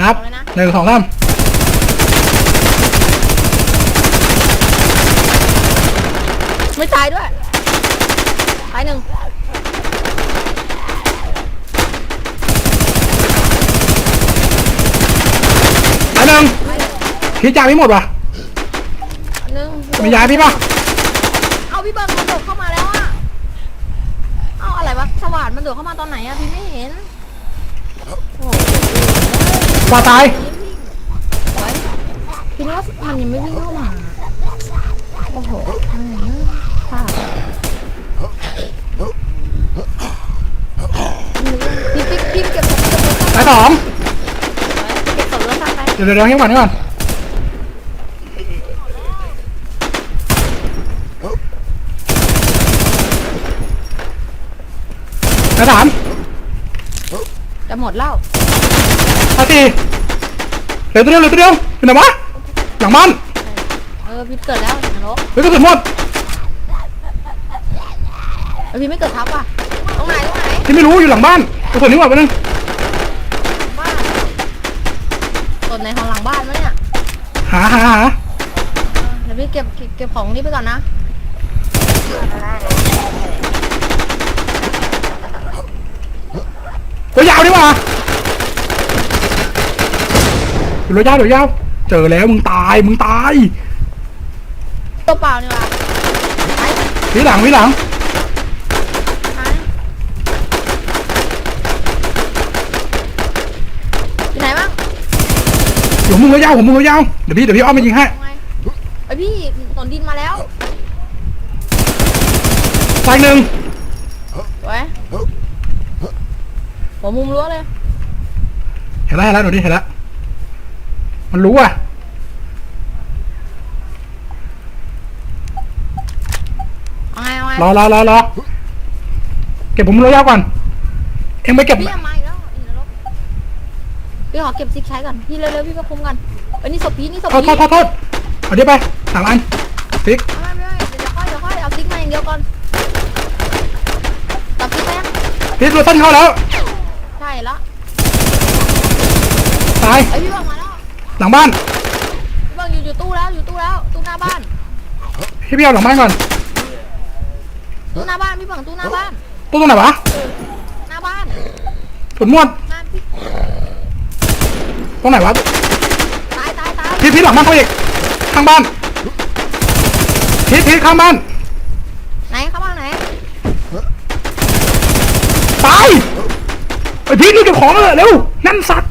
นับเอาเลยนะหนึ่งสองสามไม่ตายด้วย ตายหนึ่งอันหนึ่งพี่จ่ายไม่หมดว่ะหนึ่งมียาพี่ป่ะเอาพี่เบิร์มันโดดเข้ามาแล้วอะเอาอะไรวะสว่านมันโดดเข้ามาตอนไหนอะพี่ไม่เห็นโอ้โห ปลาตายไว้พี่นึกว่ามันยังไม่วิ่งเข้ามาโอ้โหอืมพลาดพี่พี่พี่เก็บเก็บเก็บตายสองเก็บศพแล้วทำไปเดี๋ยวเดี๋ยวเดี๋ยวให้ก่อนให้ก่อนตายสามจะหมดแล้ว ตายสี่เหลือตัวเดียวเหลือตัวเดียวอยู่ไหนวะหลังบ้านเออพี่เกิดแล้วนรกเฮ้ยกระสุนหมดเออพี่ไม่เกิดทับว่ะตรงไหนตรงไหนที่ไม่รู้อยู่หลังบ้านกระสุนนี่หมดไปนึงบ้านตนในห้องหลังบ้านมะเนี่ยหาหาหาเดี๋ยวพี่เก็บเก็บเก็บของนี้ไปก่อนนะตัวยาวดีกว่า เดี๋ยวยาวเดี๋ยวยาวเจอแล้วมึงตายมึงตายตัวเปล่านี่ว่ะไปวิหลังวิหลังไปอยู่ไหนบ้างอยู่มึงตัวยาวผมมึงตัวยาวเดี๋ยวพี่เดี๋ยวพี่อ้อมไปยิงให้ทำไงไอยพี่หนนดินมาแล้วตายหนึ่งไว้หัวมุมรั้วเลยเห็นแล้วเห็นแล้วหนูดิเห็นแล้ว มันรู้อะเอาไงเอาไงรอรอรอรอเก็บผมตัวยาวก่อน เอ็งไปเก็บ พี่ยังมาอีกแล้วอีกแล้วพี่ขอเก็บซิกใช้ก่อนพี่เร็วๆพี่ก็คุ้มกันเอ้ยนี่ศพพี่นี่ศพโทษพี่โทษโทษโทษเอาเดี๋ยวไปสามอันฟิกไม่ไม่ไม่เดี๋ยวค่อยเดี๋ยวค่อยเอาซิกมาอย่างเดียวก่อนตับซิกไปยังฟิกโรตันเข้าแล้ว ใช่แล้วตาย ไอยพี่บังมาแล้ว หลังบ้านพี่บังอยู่อยู่ตู้แล้วอยู่ตู้แล้วตู้หน้าบ้านพี่พี่เอาหลังบ้านก่อนตู้หน้าบ้านพี่บังตู้หน้าบ้านตู้ตรงไหนวะหน้าบ้านถุนมวดหน้าพี่ตรงไหนวะตายตายตายพี่พี่หลังบ้านเขาอีกข้างบ้านพี่พี่ข้างบ้านไหนเข้าบ้านไหนตายไอพี่นี่เก็บของเลยเร็วนั่นสัตว์